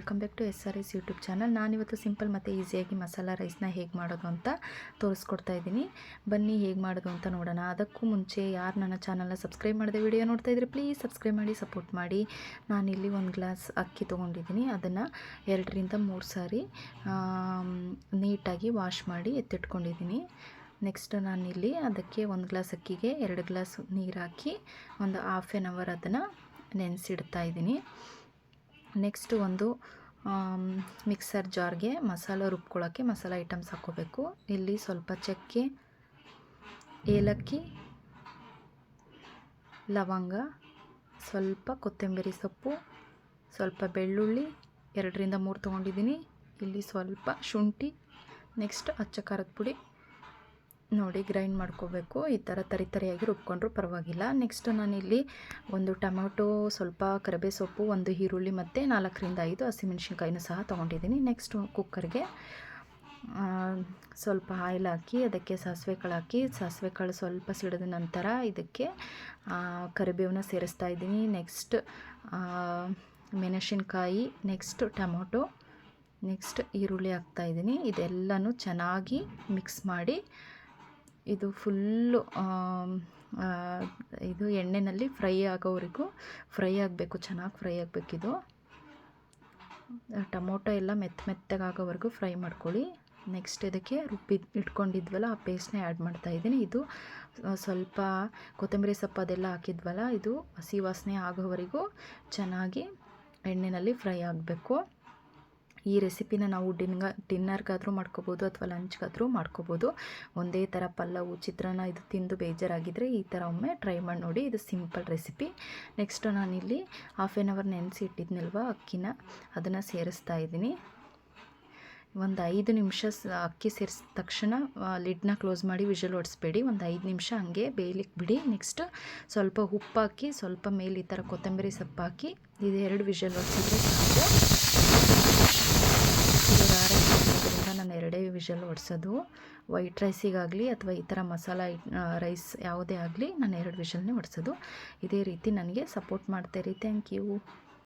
Welcome back to S R S YouTube channel ನಾನಿವತ್ತು simple ಮತ್ತು ಈಸಿಯಾಗಿ ಮಸಾಲ ರೈಸ್ನ ಹೇಗೆ ಮಾಡೋದು ಅಂತ ತೋರಿಸ್ಕೊಡ್ತಾ ಇದ್ದೀನಿ. ಬನ್ನಿ ಹೇಗೆ ಮಾಡೋದು ಅಂತ ನೋಡೋಣ. ಅದಕ್ಕೂ ಮುಂಚೆ ಯಾರು ನನ್ನ ಚಾನಲ್ನ ಸಬ್ಸ್ಕ್ರೈಬ್ ಮಾಡಿದೆ ವಿಡಿಯೋ ನೋಡ್ತಾ ಇದ್ರೆ ಪ್ಲೀಸ್ ಸಬ್ಸ್ಕ್ರೈಬ್ ಮಾಡಿ ಸಪೋರ್ಟ್ ಮಾಡಿ. ನಾನಿಲ್ಲಿ ಒಂದು ಗ್ಲಾಸ್ ಅಕ್ಕಿ ತೊಗೊಂಡಿದ್ದೀನಿ. ಅದನ್ನು ಎರಡರಿಂದ ಮೂರು ಸಾರಿ ನೀಟಾಗಿ ವಾಶ್ ಮಾಡಿ ಎತ್ತಿಟ್ಕೊಂಡಿದ್ದೀನಿ. ನೆಕ್ಸ್ಟ್ ನಾನಿಲ್ಲಿ ಅದಕ್ಕೆ ಒಂದು ಗ್ಲಾಸ್ ಅಕ್ಕಿಗೆ ಎರಡು ಗ್ಲಾಸ್ ನೀರು ಹಾಕಿ ಒಂದು ಹಾಫ್ ಆನ್ ಅವರ್ ಅದನ್ನು ನೆನೆಸಿಡ್ತಾ ಇದ್ದೀನಿ. ನೆಕ್ಸ್ಟ್ ಒಂದು ಮಿಕ್ಸರ್ ಜಾರ್ಗೆ ಮಸಾಲ ರುಬ್ಕೊಳ್ಳೋಕ್ಕೆ ಮಸಾಲ ಐಟಮ್ಸ್ ಹಾಕ್ಕೋಬೇಕು. ಇಲ್ಲಿ ಸ್ವಲ್ಪ ಚಕ್ಕೆ, ಏಲಕ್ಕಿ, ಲವಂಗ, ಸ್ವಲ್ಪ ಕೊತ್ತಂಬರಿ ಸೊಪ್ಪು, ಸ್ವಲ್ಪ ಬೆಳ್ಳುಳ್ಳಿ, ಎರಡರಿಂದ ಮೂರು ತೊಗೊಂಡಿದ್ದೀನಿ. ಇಲ್ಲಿ ಸ್ವಲ್ಪ ಶುಂಠಿ, ನೆಕ್ಸ್ಟ್ ಅಚ್ಚ ಖಾರದ ಪುಡಿ. ನೋಡಿ ಗ್ರೈಂಡ್ ಮಾಡ್ಕೋಬೇಕು. ಈ ಥರ ತರಿ ತರಿಯಾಗಿ ರುಬ್ಕೊಂಡ್ರೂ ಪರವಾಗಿಲ್ಲ. ನೆಕ್ಸ್ಟ್ ನಾನಿಲ್ಲಿ ಒಂದು ಟೊಮೊಟೊ, ಸ್ವಲ್ಪ ಕರಿಬೇ ಸೊಪ್ಪು, ಒಂದು ಈರುಳ್ಳಿ ಮತ್ತು ನಾಲ್ಕರಿಂದ ಐದು ಹಸಿಮೆಣ್ಸಿನ್ಕಾಯಿನೂ ಸಹ ತೊಗೊಂಡಿದ್ದೀನಿ. ನೆಕ್ಸ್ಟ್ ಕುಕ್ಕರ್ಗೆ ಸ್ವಲ್ಪ ಆಯಿಲ್ ಹಾಕಿ, ಅದಕ್ಕೆ ಸಾಸಿವೆ ಕಾಳು ಹಾಕಿ ಸಾಸಿವೆ ಕಾಳು ಸ್ವಲ್ಪ ಸಿಡಿದ ನಂತರ ಇದಕ್ಕೆ ಕರಿಬೇವನ್ನ ಸೇರಿಸ್ತಾ ಇದ್ದೀನಿ. ನೆಕ್ಸ್ಟ್ ಮೆಣಸಿನ್ಕಾಯಿ ನೆಕ್ಸ್ಟ್ ಟೊಮೊಟೊ ನೆಕ್ಸ್ಟ್ ಈರುಳ್ಳಿ ಹಾಕ್ತಾಯಿದ್ದೀನಿ ಇದೆಲ್ಲನೂ ಚೆನ್ನಾಗಿ ಮಿಕ್ಸ್ ಮಾಡಿ ಇದು ಫುಲ್ಲು ಇದು ಎಣ್ಣೆಯಲ್ಲಿ ಫ್ರೈ ಆಗೋವರೆಗೂ ಫ್ರೈ ಆಗಬೇಕು, ಚೆನ್ನಾಗಿ ಫ್ರೈ ಆಗಬೇಕಿದು. ಟೊಮೊಟೊ ಎಲ್ಲ ಮೆತ್ತ ಮೆತ್ತಗಾಗೋವರೆಗೂ ಫ್ರೈ ಮಾಡ್ಕೊಳ್ಳಿ. ನೆಕ್ಸ್ಟ್ ಇದಕ್ಕೆ ರುಬ್ಬಿ ಇಟ್ಕೊಂಡಿದ್ವಲ್ಲ, ಆ ಪೇಸ್ಟ್ನ ಆ್ಯಡ್ ಮಾಡ್ತಾ ಇದ್ದೀನಿ. ಇದು ಸ್ವಲ್ಪ ಕೊತ್ತಂಬರಿ ಸೊಪ್ಪು ಅದೆಲ್ಲ ಹಾಕಿದ್ವಲ್ಲ, ಇದು ಹಸಿ ವಾಸನೆ ಆಗೋವರೆಗೂ ಚೆನ್ನಾಗಿ ಎಣ್ಣೆಯಲ್ಲಿ ಫ್ರೈ ಆಗಬೇಕು. ಈ ರೆಸಿಪಿನ ನಾವು ಡಿನ್ಗ, ಡಿನ್ನರ್ಗಾದರೂ ಮಾಡ್ಕೋಬೋದು ಅಥವಾ ಲಂಚ್ಗಾದರೂ ಮಾಡ್ಕೋಬೋದು. ಒಂದೇ ಥರ ಪಲ್ಲವು, ಚಿತ್ರಾನ್ನ ಇದು ತಿಂದು ಬೇಜಾರಾಗಿದ್ದರೆ ಈ ಥರ ಒಮ್ಮೆ ಟ್ರೈ ಮಾಡಿ ನೋಡಿ. ಇದು ಸಿಂಪಲ್ ರೆಸಿಪಿ. ನೆಕ್ಸ್ಟ್ ನಾನಿಲ್ಲಿ ಹಾಫ್ ಆ್ಯನ್ ಅವರ್ ನೆನೆಸಿ ಇಟ್ಟಿದ್ನಲ್ವ ಅಕ್ಕಿನ. ಅದನ್ನು ಸೇರಿಸ್ತಾ ಇದ್ದೀನಿ. ಒಂದು ಐದು ನಿಮಿಷ ಅಕ್ಕಿ ಸೇರಿಸಿದ ತಕ್ಷಣ ಲಿಡ್ನ ಕ್ಲೋಸ್ ಮಾಡಿ ವಿಷಲ್ ಹೊಡಿಸ್ಬೇಡಿ ಒಂದು ಐದು ನಿಮಿಷ ಹಂಗೆ ಬೇಯಲಿಕ್ಕೆ ಬಿಡಿ. ನೆಕ್ಸ್ಟ್ ಸ್ವಲ್ಪ ಉಪ್ಪು ಹಾಕಿ ಸ್ವಲ್ಪ ಮೇಲೆ ಈ ಥರ ಕೊತ್ತಂಬರಿ ಸೊಪ್ಪು ಹಾಕಿ ಇದು ಎರಡು ವಿಷಲ್ ಹೊಡಿಸಿದ್ರೆ ಸಾಕು ಇದು ರಾರ ಇರೋದ್ರಿಂದ ನಾನು ಎರಡೇ ವಿಷಲ್ ಹೊಡ್ಸೋದು ವೈಟ್ ರೈಸಿಗಾಗಲಿ ಅಥವಾ ಈ ಥರ ಮಸಾಲ ರೈಸ್ ಯಾವುದೇ ಆಗಲಿ ನಾನು ಎರಡು ವಿಷಲ್ನೇ ಹೊಡ್ಸೋದು ಇದೇ ರೀತಿ ನನಗೆ ಸಪೋರ್ಟ್ ಮಾಡ್ತಾಯಿರಿ ಥ್ಯಾಂಕ್ ಯು.